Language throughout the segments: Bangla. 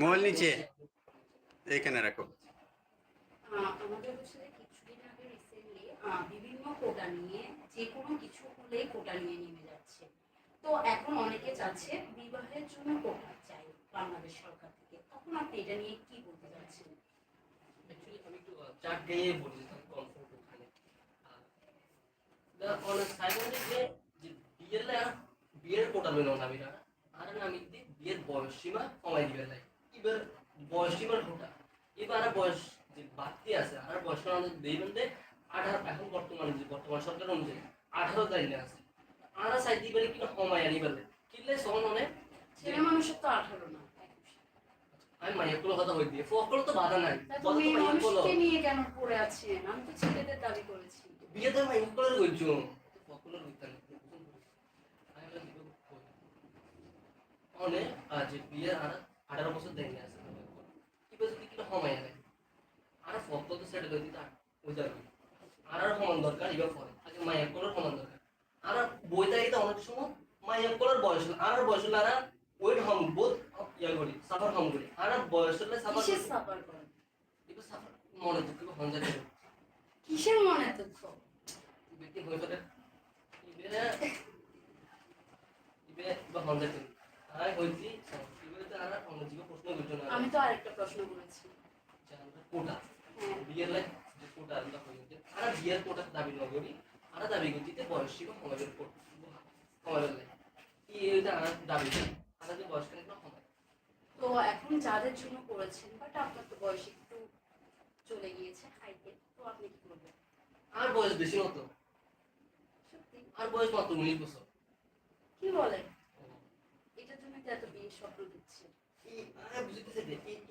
মোবাইল নিচে। এখানে রাখো। আমাদের কিছুদিন আগে রিসেন্টলি বিভিন্ন কোটা নিয়ে যে কোনো কিছু হলেই কোটা নিয়ে নেমে যাচ্ছে। তো এখন অনেকে চাচ্ছে বিবাহের জন্য কোটা চাই বাংলাদেশ সরকার থেকে। তখন আপনি এটা নিয়ে কি বলতে চাচ্ছেন? Actually, আমি একটু চার্ট ওখানে যে যে বিয়ের বিয়ের কোটা লইল না আর না আমি বিয়ের বয়স সীমা কমাই দিবে লাই এবার বয়স সীমার কোটা এবার বয়স যে বাড়তি আছে আর বয়স সীমা দিবেন আঠারো এখন বর্তমানে যে বর্তমান সরকার অনুযায়ী আঠারো তারিখে আছে। আর সাইড দিবেন কিনা কমাই আনি বলে কিনলে সন অনেক ছেলে মানুষের তো আঠারো না। আমি মাইয়াগুলো কথা হই দিয়ে ফকল তো বাধা নাই। তুমি মানুষকে নিয়ে কেন পড়ে আছেন আমি তো ছেলেদের দাবি করেছি। বিয়ে তো আমি ইনকলার করছ সকলের হইতাম আমি বললাম অনে আজ বিয়ে আর আঠারো বছর দেয়নি আছে। কি বলছে কি কিনা সময় আনে আর ফটো তো সেট করে দিতা যাবে আর আর সমান দরকার ইবা পরে আগে মায়ের কলার সমান দরকার। আর বইটা এটা অনেক সময় মায়ের কলার বয়স হলো আর বয়স হলো আর ওয়েট হম বোধ ইয়া করি সাফার হম করি। আর বয়স হলে সাফার সাফার করেন এবার সাফার মনে দুঃখ হন যায় কিসের মনে দুঃখ ব্যক্তি হয়ে পড়ে ইবে ইবে বা হন্ডা তুমি আর হইছি ইবে তো আর অন্য জীব প্রশ্ন করছ না আমি তো আরেকটা প্রশ্ন করেছি জানতে কোটা হ্যাঁ বিয়ের লাইক যে কোটা আমরা আর দাবি না করি আর দাবি যে বয়স ছিল কমাবের কোট কমাবের কি এটা আর দাবি আর যে বয়স কেন কমাবে তো এখন যাদের জন্য করেছেন বাট আপনার তো বয়স একটু চলে গিয়েছে হাইটে তো আপনি কি করবেন? আর বয়স বেশি মতো। সত্যি? আর বয়স মাত্র উনিশ বছর। কি বলেন? এটার জন্য তো এত বিয়ের স্বপ্ন দিচ্ছে আর বুঝিতেছে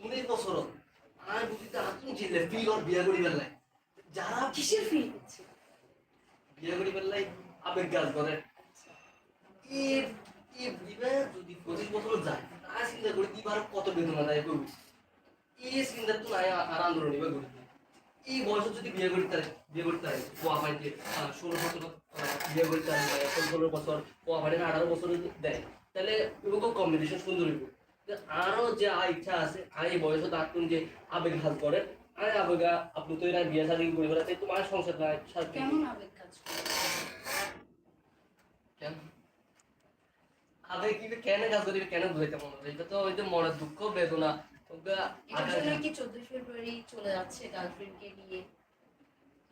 উনিশ বছর আর বুঝিতে আতুন ছিল ফিল আর বিয়া করি বেলায় যারা কিসের ফিল হচ্ছে বিয়ে করি বেলায় আবেগ গাছ করে। দিবে যদি পঁচিশ বছর যায়। চিন্তা করি দিবার কত বেদনা দেয় করবি এই চিন্তা তো নাই আর আন্দোলন নিবে করি এই বয়সে যদি বিয়ে করতে বিয়ে করতে পারে পোয়া পাইতে ষোলো বছর বিয়ে করতে পারে ষোলো বছর পোয়া পাইতে আঠারো বছর দেয়। তাহলে এরকম কম্বিনেশন সুন্দর হইব। আরও যে ইচ্ছা আছে আর এই বয়সে তার যে আবেগ হাজ করে আর আবেগা আপনি তো এরা বিয়ে শাদী করে তোমার সংসার নাই কেমন আবেগ কাজ করে? কেন? আবেগ কি কেন কাজ করিবে কেন বুঝাইতে মনে হয় এটা তো ওই যে মনের দুঃখ বেদনা এটার কি চোদ্দই ফেব্রুয়ারি চলে যাচ্ছে গার্লফ্রেন্ডকে নিয়ে?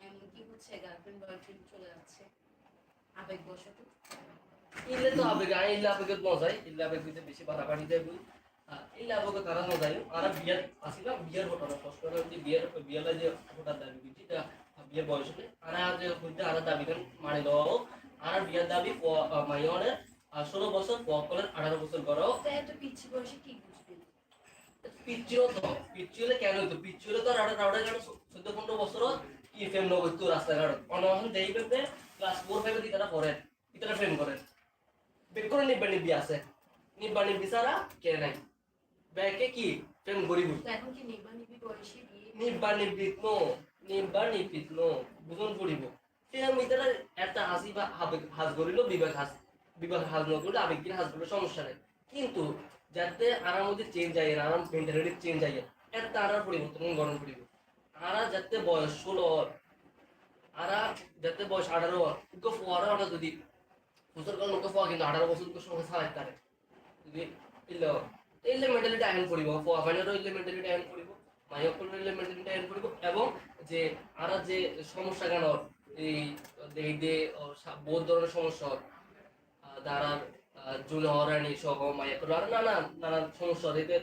এমন কি হচ্ছে গার্লফ্রেন্ড বয়ফ্রেন্ড চলে যাচ্ছে। আবেগ বশত ইলে তো আবেগ আই ইলে আবেগ মজাই ইলে আবেগ বেশি বাড়াবাড়ি দেয় তারা বিয়ার ঘটনা। কষ্ট করে যে হঠাৎ দাবি তা বিয়ের বয়স যে হইতে আর দাবি দেন মানে দেওয়া আর বিয়ার দাবি মাইয়নের ষোলো বছর পকলের আঠারো বছর গড়াও তো এত পিচ্ছি বয়সে কি পিচ্ছিল তো হলে কেন হইতো? পিচ্ছি হলে তো আড়া আড়া গাড়ি চোদ্দ পনেরো বছর কি ফেম ন করতো রাস্তাঘাট? অনহন ক্লাস ফোর ফাইভে দিতারা পড়েন ইতারা ফেম করেন বের করে নিব্বানি বিয়ে আছে। নিব্বানি বিচারা কে নাই? ব্যাকে কি? ফেম গরিব এখন কি নির্বা নিবি বয়সে নিব্বানি বিত্ন নিব্বানি বিত্ন বুঝন পড়িব সে আমি তারা একটা হাসি বা হাস করিল বিবেক হাস বিবেক হাস ন করলে আবেগ হাস করলে সমস্যা নেই। কিন্তু যাতে আরার মধ্যে চেঞ্জ আই আরাম মেন্টালিটি চেঞ্জ আই একটা আরার পরিবর্তন গরম পড়িব আরা যাতে বয়স ষোলো আরা যাতে বয়স আঠারো উকে ফোয়ারা ওটা যদি বছর কাল উকে ফোয়া কিন্তু আঠারো বছর উকে সঙ্গে সারাই তারে যদি ইলে মেন্টালিটি আইন পড়িব ফোয়া ফাইনারও ইলে মেন্টালিটি মাইয়া করলে ইলে মেন্টালিটি পড়িব এবং যে আরা যে সমস্যা কেন এই এই যে বহুত ধরনের সমস্যা. দাঁড়ার জুন হরানি সহ মাইয়া করল আর নানা নানান সমস্যা. এতে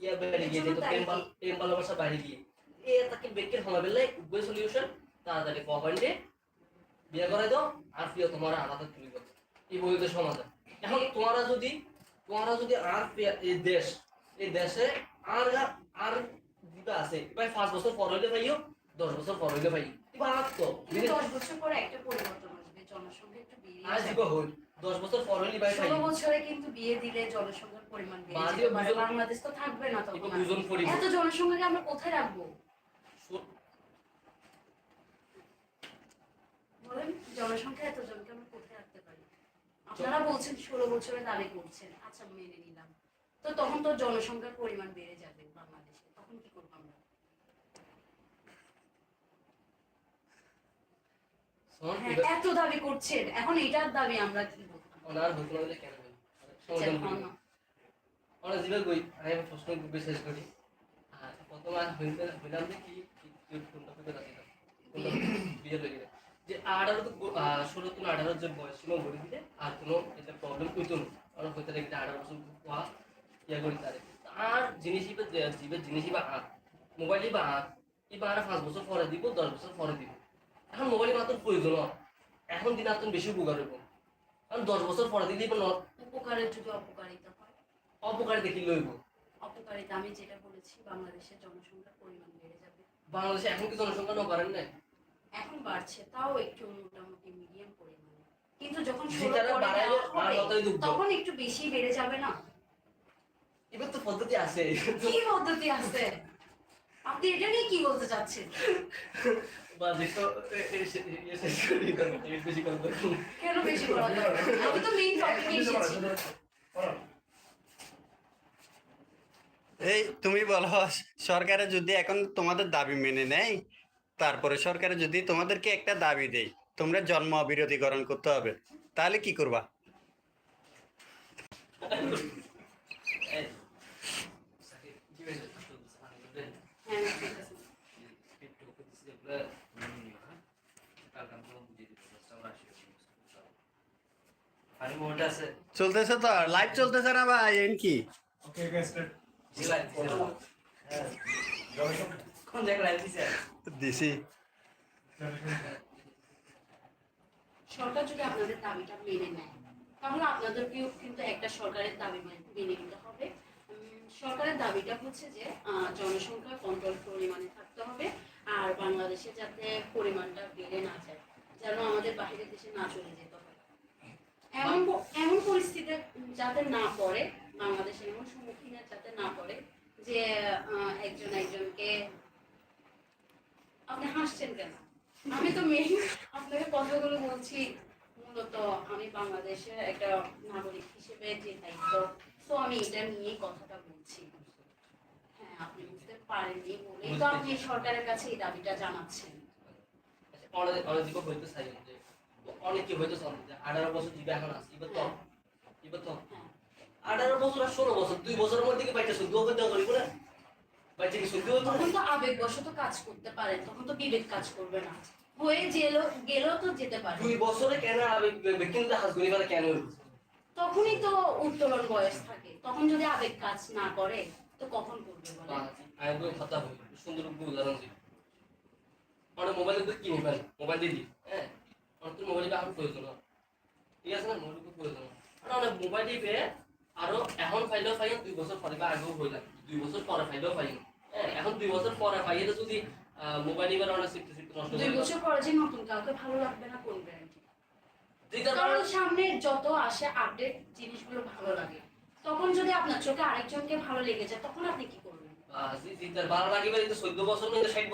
ইয়া বেড়ে গিয়ে যেত ভাল- প্রেম ভালোবাসা বাড়ি গিয়ে এ তাকে বেকের হমা বেলে উভয় সলিউশন তাড়াতাড়ি পয়েন্টে বিয়ে করে দাও আর প্রিয় তোমার আলাদা তুলে দাও এই বইতে সমাধান এখন তোমারা যদি তোমারা যদি আর এই দেশ এই দেশে আর আর দিতে আছে। এবার পাঁচ বছর পর হইলে পাইও দশ বছর পর হইলে পাই আর তো দশ বছর পরে একটা পরিবর্তন আসবে জনসংখ্যা একটু বেড়ে আজ দিব হই দশ বছর পর হইলে পাই ষোলো বছরে কিন্তু বিয়ে দিলে জনসংখ্যার পরিমাণ বেড়ে বাদে যেতে বাংলাদেশ তো থাকবে না তখন। এত জনসংখ্যাকে আমরা কোথায় রাখব? বলেন জনসংখ্যা এত জনকে আমরা কোথায় রাখতে পারি আপনারা বলছেন ষোলো বছরে দাবি করছেন আচ্ছা মেনে নিলাম। তো তখন তো জনসংখ্যার পরিমাণ বেড়ে যাবে বাংলাদেশে তখন কি করব আমরা? হ্যাঁ এত দাবি করছেন এখন এটার দাবি আমরা কি? আচ্ছা, করি। করি। আর প্রথম আর হইলাম কি যে আঠারো তো ষোলো তো আঠারো যে বয়স সীমা বলে দিলে আর কোনো এটা প্রবলেম হইতো না। কারণ হইতে লাগলে আঠারো বছর হওয়া ইয়া করি তারে। আর জিনিস হিসেবে জীবের জিনিস হিসেবে আঁক মোবাইল বা আঁক এবার আর পাঁচ বছর পরে দিব দশ বছর পরে দিব। এখন মোবাইল মাত্র প্রয়োজন। এখন দিন আর বেশি উপকার হইব। কারণ দশ বছর পরে দিলে এবার ন- উপকারের যদি অপকারিতা হয়। অপকারে দেখি লইব? অপকারিতা আমি যেটা বলেছি বাংলাদেশের জনসংখ্যার পরিমাণ বেড়ে যাবে। বাংলাদেশে এখন কি জনসংখ্যা ন পারেন নাই? এখন বাড়ছে তাও একটু মোটামুটি মিডিয়াম পরিমাণে। কিন্তু যখন। তখন একটু বেশি বেড়ে যাবে না? এবার তো পদ্ধতি আছে। কি পদ্ধতি আছে? আপনি এটা নিয়ে কি বলতে চাচ্ছেন। কেন বেশি করা আমি তো মেইন টপিকে এসেছি। এই তুমি বলো সরকারে যদি এখন তোমাদের দাবি মেনে নেয় তারপরে সরকারে যদি তোমাদেরকে একটা দাবি দেয় তোমরা জন্ম বিরোধীকরণ করতে হবে তাহলে কি করবা? চলতেছে তো লাইভ চলতেছে না ভাই এন কি? কোন জায়গায় লাইভ দিছে। সরকার যদি আপনাদের দাবিটা মেনে নেয়, তাহলে আপনাদেরকেও কিন্তু একটা সরকারের দাবি মানে- নিতে হবে। সরকারের দাবিটা হচ্ছে যে জনসংখ্যা কন্ট্রোল পরিমাণে থাকতে হবে আর বাংলাদেশে যাতে পরিমাণটা বেড়ে না যায়, যেন আমাদের বাইরের দেশে না চলে যেতে হয়। এমন এমন পরিস্থিতি যাতে না পড়ে, বাংলাদেশে এমন সম্মুখীনে যাতে না পড়ে যে একজন একজনকে আপনি হাসছেন কেন? আমি তো মেইন আপনাকে কথাগুলো বলছি মূলত আমি বাংলাদেশের একটা নাগরিক হিসেবে যে দায়িত্ব তো আমি এটা নিয়েই কথাটা বলছি। হ্যাঁ আপনি বুঝতে পারেননি বলেই তো আপনি সরকারের কাছে এই দাবিটা জানাচ্ছেন। আচ্ছা, অনেক চাই চান আঠারো বছর দিবে এখন আছে এবার তো এবার তো হ্যাঁ। আঠারো বছর আর ষোলো বছর দুই বছরের মধ্যে কি শুদ্ধ করতে করিব না বাচ্চা হতো তখন তো আবেগবশত কাজ করতে পারেন তখন তো বিবেক কাজ করবে না। হয়ে গেল গেলেও তো যেতে পারে। দুই বছরে কেন আবেগ কিন্তু হাজ করি কেন তখনই তো উত্তোলন বয়স থাকে। তখন যদি আবেগ কাজ না করে তো কখন করবে বলে আমি তো কথা বলি। সুন্দর উদাহরণ দিই। অনেক মোবাইল তো কিনে ফেল মোবাইল দিলি হ্যাঁ? অনেক তোর মোবাইল এখন প্রয়োজন হয়। ঠিক আছে না? মোবাইল প্রয়োজন হয়। অনেক মোবাইল দিবে আরও এখন ফাইলেও দুই বছর পরে বা আগেও হইলাম দুই বছর পরে ফাইলেও এখন দুই বছর পরে যদি মোবাইল এবার অনেক সিফটি সিফটি নষ্ট দুই বছর পরে যে নতুন কাউকে ভালো লাগবে না কোন গ্যারান্টি কারণ সামনে যত আসে আপডেট জিনিসগুলো ভালো লাগে। তখন যদি আপনার চোখে আরেকজনকে ভালো লেগে যায় তখন আপনি কি করবেন? জিতার বারো লাগিবে এটা চোদ্দ বছর ষাট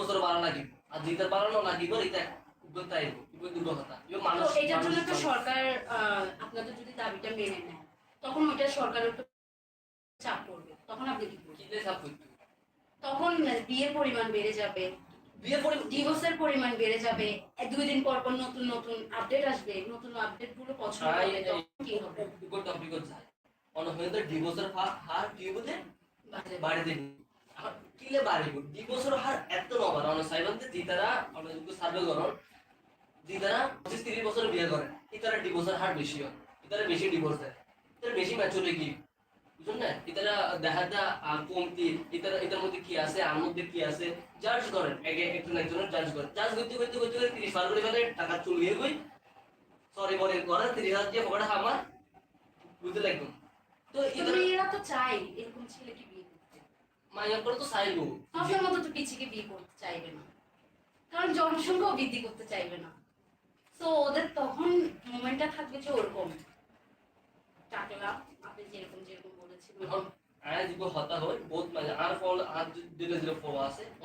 লাগিব। আর জিতার বারো লাগিব এটা উদ্যোক্তা এগুলো দুটো কথা এগুলো মানুষ এটার জন্য তো সরকার আপনাদের যদি দাবিটা মেনে নেয় তখন ওইটা সরকারের উপর চাপ পড়বে। তখন আপনি কি করবেন? তখন বিয়ের পরিমাণ বেড়ে যাবে। বিয়ের ডিভোর্সের পরিমাণ বেড়ে যাবে। দুই দিন পর পর নতুন নতুন আপডেট আসবে। নতুন আপডেটগুলো পছন্দ হবে তখন কি হবে? টপিকত যায়। অনেক হয়ে ডিভোর্সের হার কি বাড়বে। বাড়ি। দিন। কিলে বাড়িব ডিভোর্সের হার এত নবার অনেক সাইবান্তে জিতারা অনেক যদি সার্ভে করন জিতারা পঁচিশ তিরিশ বছর বিয়ে করে। ইতারা ডিভোর্সের হার বেশি হয়? ইতারা বেশি ডিভোর্স দেয়? বেশি ম্যাচুরিটি বুঝুন না ইতারা দেখা যা কমতি ইতারা মধ্যে কি আছে? আর মধ্যে কি আছে? জাজ করেন। একে একজন একজনের জাজ করেন। জাজ করতে করতে করতে করতে তিরিশ করে ফেলে টাকা চলিয়ে গই। সরি বলে করে তিরিশ হাজার দিয়ে পকেটে আমার বুঝতে লাগবে? তো এদের তো চাই এরকম বিয়ে করতে? মাইয়া করে তো চাইব। আপনার মতো তো পিছিয়ে বিয়ে করতে চাইবে না। কারণ জনসংখ্যাও বৃদ্ধি করতে চাইবে না। তো ওদের তখন মোমেন্টটা থাকবে যে ওরকম। টাকলা আর ফল আর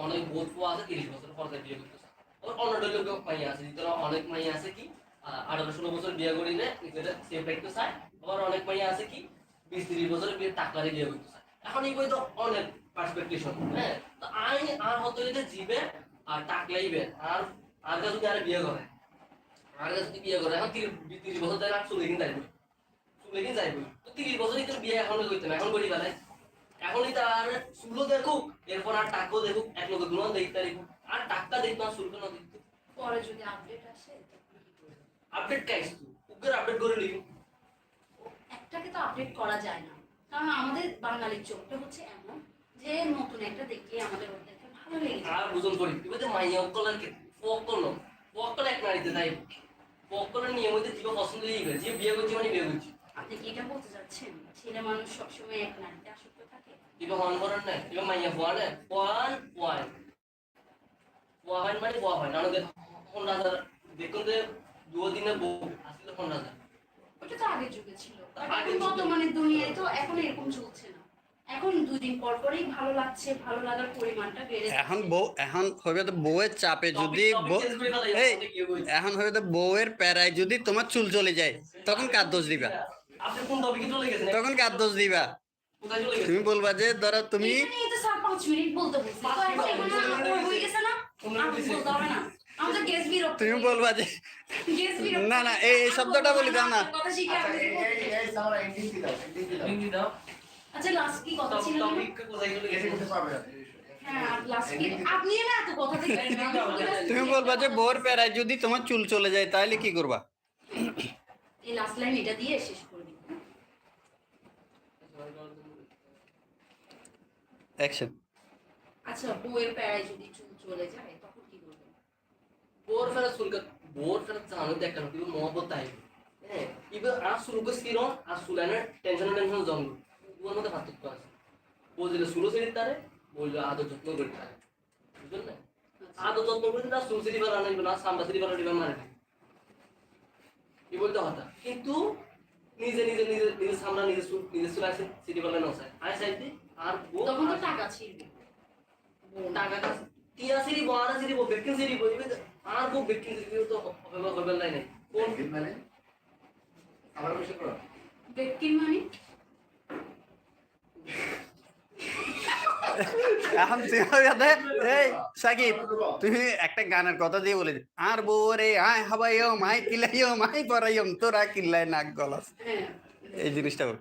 অনেক বহুত ফো আছে, তিরিশ বছর বিয়ে করতেছে। অন্য লোক আছে অনেক মাইয়া আছে কি আঠারো ষোলো বছর বিয়ে চায় আবার অনেক মাইয়া আছে কি, বিশ তিরিশ বছর বিয়ে বিয়ে করতে চায় এখন তো অনেক পার্সপেক্টিশন হ্যাঁ? তো আই আর হতো যদি জিবে আর টাকলাইবে আর আর কাছে আর বিয়ে করে, আর কাছে বিয়ে করে, এখন তিরিশ বছর আর চলে কিন যাইব চলে কিন যাইব। তো তিরিশ বছরই তোর বিয়ে এখন করতে না এখন করি বেলায় এখনই তার চুলো দেখুক এরপর আর টাকও দেখুক এক লোক গুণ দেখতে দেখুক আর টাকা দেখতো আর চুলকে না দেখতো পরে যদি আপডেট আসে তখন কি করবে? আপডেট কাইস তুই উকের আপডেট করে নিবি। একটাকে তো আপডেট করা যায় না। কারণ আমাদের বাঙালির চোখটা হচ্ছে এমন যে নতুন একটা দেখলে আমাদের ওদেরকে ভালো লেগে যায়। আর বুঝুন করি তুই বলতে মাইয়া অকলের কে এক নারীতে তাই অকলের নিয়ম হইতে জীব পছন্দ হয়ে গেছে যে বিয়ে করছি মানে বিয়ে করছি। আপনি কি এটা বলতে চাচ্ছেন? ছেলে মানুষ সবসময় এক নারীতে আসক্ত থাকে? জীব হন করেন না জীব মাইয়া হওয়া ওয়ান ওয়ান ওয়ান মানে ওয়া হয় না আমাদের হন দেখুন যে দুদিনে বউ আসলে হন রাজা ওটা তো আগের যুগে ছিল। এখন যুগে। বর্তমানে দুনিয়ায় তো এখন এরকম চলছে না। এখন দুদিন পর পরেই ভালো লাগছে ভালো লাগার পরিমাণটা বেড়ে এখন বউ এখন হবে তো বউয়ের চাপে যদি এই এখন হবে তো বউয়ের প্যারায় যদি তোমার চুল চলে যায় তখন কার দোষ দিবা? আপনি কোন টপিকে চলে গেছেন? তখন কার দোষ দিবা? কোথায় চলে গেছেন? তুমি বলবা যে ধরো তুমি হয়ে তুমি বলবা যে না, না, এই- শব্দটা বলি দাও না। আচ্ছা, লাস্ট কি কথা ছিল। হ্যাঁ লাস্ট কি? আপনি না এত কথা থেকে তুমি বলবা যে বউয়ের প্যারায় যদি তোমার চুল চলে যায় তাহলে কি করবা? এই লাস্ট লাইন এটা দিয়ে শেষ করে দিন অ্যাকশন আচ্ছা বউয়ের প্যারায় যদি চুল চলে যায় তখন কি করবেন? বোর ফেরা চুলকে বোর ফেরা চানো দেখানো কিন্তু মহব্বত তাই। হ্যাঁ ইবে আর চুলকে সিরন আর চুলানের টেনশন টেনশন জন্ম। দুয়ার মধ্যে পার্থক্য আছে। বলছিল চুলও সেরে তারে বলল আদর যত্ন করে তারে। বুঝলেন না? আচ্ছা। আদর যত্ন করে তার চুল সিরি ফেলা আনবে না সাম্বা সিরি ফেলা দিবেন না কি বলতে হতা কিন্তু নিজে নিজে নিজে নিজে সামনা নিজে চুল নিজে চুল আছে সিরি ফেলা নয় আয় সাইড আর তখন তো টাকা না। টাকা টিয়া সিরি বাড়া সিরি বেকিং সিরি বই আর বেকিং সিরি তো হবে হবে নাই কোন মানে? বিষয় করো। ব্যক্তির মানে এখন তুমি এই সাকিব তুমি একটা গানের কথা দিয়ে বলে। আর বউ রে আয় হাবাইও মাই কিলাইও মাই পরাইও তোরা কিল্লাই নাক গলাস হ্যাঁ এই জিনিসটা বল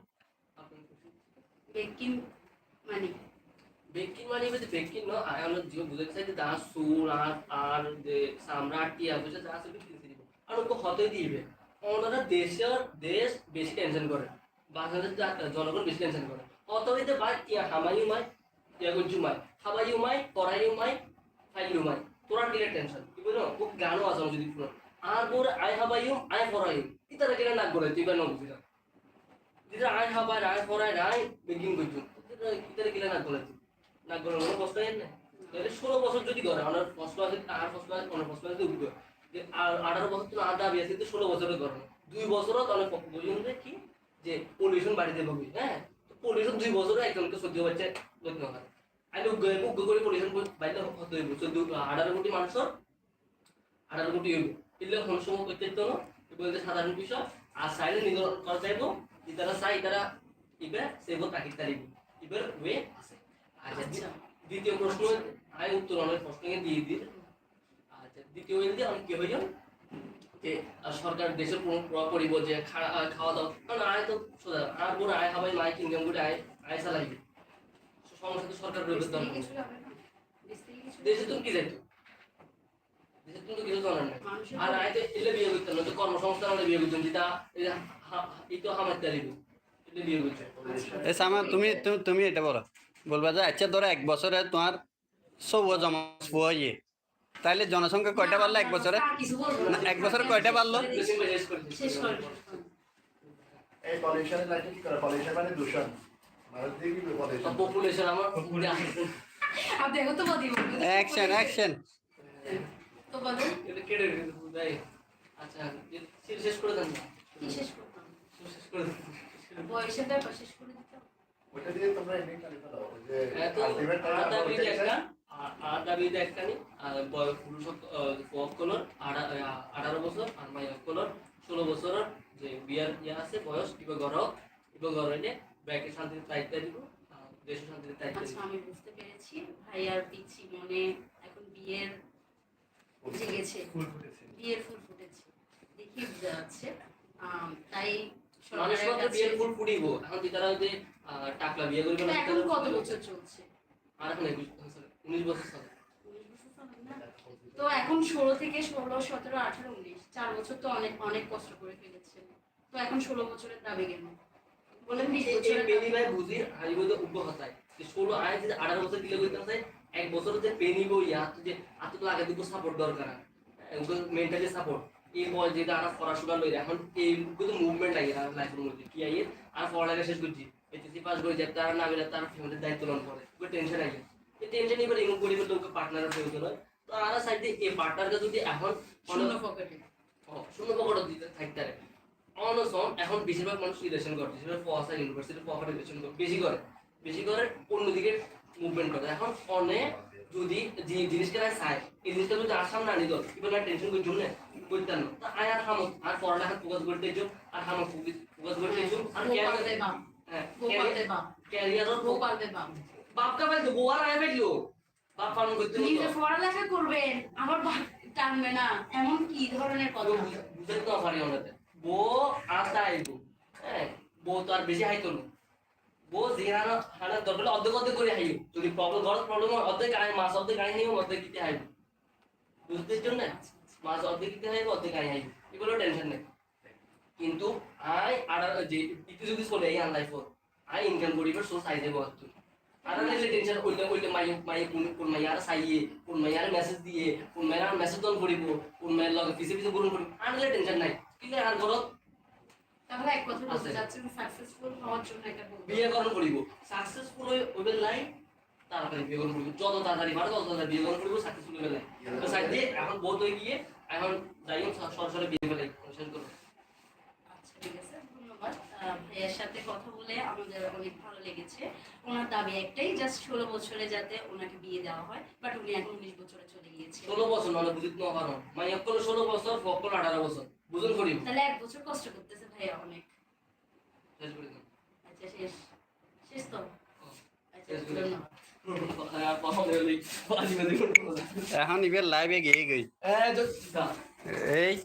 মানে বেকিং মানে হচ্ছে বেকিং ন আই আমরা জিও বুঝাতে চাই যে দা সুর আর আর যে টিয়া বুঝে যা আছে বেকিং সিরি আর ওকে হতে দিবে। ওনারা দেশের দেশ বেশি টেনশন করে। বাংলাদেশ জনগণ বেশি টেনশন করে। অত হইতে বাই টিয়া হামাইউ মাই টিয়া গঞ্জু মাই হাবাইউ মাই পড়াইউ মাই ফাইলিউ মাই তোরা দিলে টেনশন কি বলো? ও গানও আছে যদি পুরো আর বোর আই হাবাইউ আই পড়াইউ ইতারা কেন নাক বলে তুই কেন বুঝিলা যেটা আই হাবাই আই পড়াই আই বেকিং গঞ্জু তুই না করে কোনো না ষোলো বছর যদি করে আমার আছে আর আছে, কোনো প্রশ্ন আছে, উঠবে। যে আঠারো বছর আধা বিয়ে আছে, ষোলো বছরের করে দুই বছরও তাহলে কি? যে পলিউশন বাড়িতে পাবি হ্যাঁ? পলিউশন দুই বছরও একজনকে সহ্য হচ্ছে লক্ষ্য হয়। আমি উগ্র উগ্র করে পলিউশন বাড়িতে হতে হইব। চোদ্দ, আঠারো কোটি মানুষের, আঠারো কোটি হইব। এগুলো সময় করতে তো বলতে সাধারণ বিষয়। আর সাইলে নিজের করা যাইব ইতারা চাই ইতারা ইবে, সেব তাকিদ তারিব ওয়ে আছে আচ্ছা আচ্ছা। দ্বিতীয় প্রশ্ন আয় উত্তর অনেক প্রশ্নকে দিয়ে দিই আচ্ছা দ্বিতীয় হইলে অনেক কি হইল যে সরকার দেশের প্রভাব পড়িব যে খাওয়া দাওয়া কারণ আয় তো সোজা আর আয় হাবাই মাই কিনকাম করে আয় আয় চালাইবে সমস্যা তো সরকার দেশে তুমি কি যাইতো দেশে তুমি তো কিছু আর আয় তো এলে বিয়ে করতে না তো কর্মসংস্থান বিয়ে করতেন যেটা এই তো হামার এ সামা তুমি তুমি- এটা বলো। বলবা যে আচ্ছা ধরো এক বছরে তোমার সৌ জমা ইয়ে। তাহলে জনসংখ্যা কয়টা বাড়লো এক বছরে? এক বছরে কয়টা বাড়লো? মানে বদি অ্যাকশন অ্যাকশন। আচ্ছা শেষ করে দেন না। কি শেষ করতাম শেষ করে দেন। বয়সের ব্যাপার শেষ করে ওটা দিয়ে তোমরা যে একটা আর- একটা নি আর কলর আঠারো বছর আর মাইয়া কলর ষোলো বছরের যে বিয়ার ইয়া আছে বয়স কিবা ঘর কিবা ঘর হইলে ব্যাগে শান্তি দায়িত্ব দিব আর দেশ ও শান্তিতে দায়িত্ব আচ্ছা আমি বুঝতে পেরেছি ভাইয়ার পিচ্ছি মনে এখন বিয়ের জেগেছে। বিয়ের ফুল ফুটেছে দেখি বোঝা যাচ্ছে। তাই এখন তারা টাকলা বিয়ে করবে তো না এখন কত বছর চলছে? আর এখন উনিশ বছর চলে। উনিশ বছর চলে। না? তো এখন ষোলো থেকে ষোলো সতেরো আঠারো উনিশ চার বছর তো অনেক অনেক কষ্ট করে ফেলেছে। তো এখন ষোলো বছরের দাবি কেন বলেন বিশ বছরের পেনি ভাই বুঝি উপহতায় যে ষোলো আয় যদি আঠারো বছর দিলে কইতে আছে এক বছর যে পেনি বই ইয়া যে আত তো আগে দুটো সাপোর্ট দরকার। মেন্টালি সাপোর্ট এই বয় যেটা আর পড়াশোনা লই এখন এই কিন্তু মুভমেন্ট লাগে লাইফের মধ্যে। কি আইয়ে? আর পড়ালেখা শেষ করছি। এইচএসসি পাস করে যে তার না গেলে তার ফ্যামিলির দায়িত্ব লন করে ওই টেনশন আগে এই টেনশন এবার এমন পরিবার লোক পার্টনারের প্রয়োজন হয়। তো আর সাইডে এই পার্টনারকে যদি এখন শূন্য পকেটে শূন্য পকেট দিতে থাকতে পারে। অনসন এখন বেশিরভাগ মানুষ রিলেশন করে বেশিরভাগ পয়সা ইউনিভার্সিটি পকেট রিলেশন করে বেশি করে। বেশি করে অন্যদিকে মুভমেন্ট করে। এখন অনেক যদি যে জিনিসটা চায় এই জিনিসটা যদি আসাম না নিত এবার না টেনশন করছ না করতেন না। তা আয় আর হামক আর পড়ালেখা ফোকাস করতে আর হামক ফোকাস করতে আর ক্যারিয়ার গোপাল দে বাপ বাপকা পাইতো গোয়ার আয় পাইলো বাপ পালন করতে নিজে পড়ালেখা করবেন আমার বাপ টানবে না এমন কি ধরনের কথা? বুঝতে তো পারি আমরা বো আস্তে আইবো হ্যাঁ বো তো আর বেশি হাইতো না। বো জিহানা হানা দরকার করে মাছ অর্ধেক আয় নিও, অর্ধেক দিতে হাইব বুঝতে জন্য কিন্তু আই, আর যে ইতি যদি চলে এই আনলাই আই ইনকাম করিবার সোর্স আই দেবো তুই। আর নাইলে টেনশন কইলে কইলে মাই মাই কোন কোন মাইয়ার সাইয়ে, কোন মাইয়ার মেসেজ দিয়ে, কোন মাইয়ার মেসেজ দন করিব, কোন মাইয়ার লগে পিছে পিছে করিব, আনলে টেনশন নাই। কিন্তু আর ঘরত তাহলে এক কথা বলতে। চাচ্ছেন সাকসেসফুল হওয়ার জন্য এটা বলব। বিয়ে করণ করিব? সাকসেসফুল হইবেন নাই তাড়াতাড়ি বিয়ে করণ করিব। যত তাড়াতাড়ি পারো তত তাড়াতাড়ি বিয়ে করণ করিব সাকসেসফুল হইবেন নাই তো সাইড দিয়ে এখন বহুত হয়ে গিয়ে এখন যাইও সরাসরি বিয়ে ফেলাই শেষ করো। আচ্ছা ঠিক আছে ধন্যবাদ। এর ভাইয়ের সাথে কথা বলে আমাদের অনেক ভালো লেগেছে। ওনার দাবি একটাই জাস্ট ষোলো বছরে যাতে ওনাকে বিয়ে দেওয়া হয় বাট উনি এখন উনিশ বছরে চলে গিয়েছে। ষোলো বছর নলে বুঝিত না পারো মানে একলো ষোলো বছর ফকল আঠারো বছর। বুঝুন করিব তাহলে এক বছর কষ্ট করতেছে ভাইয়া অনেক। শেষ করে দিন। আচ্ছা শেষ। শেষ তো? আচ্ছা করে হ্যাঁ, এখন ইবের লাইভে গিয়ে গই। হ্যাঁ এই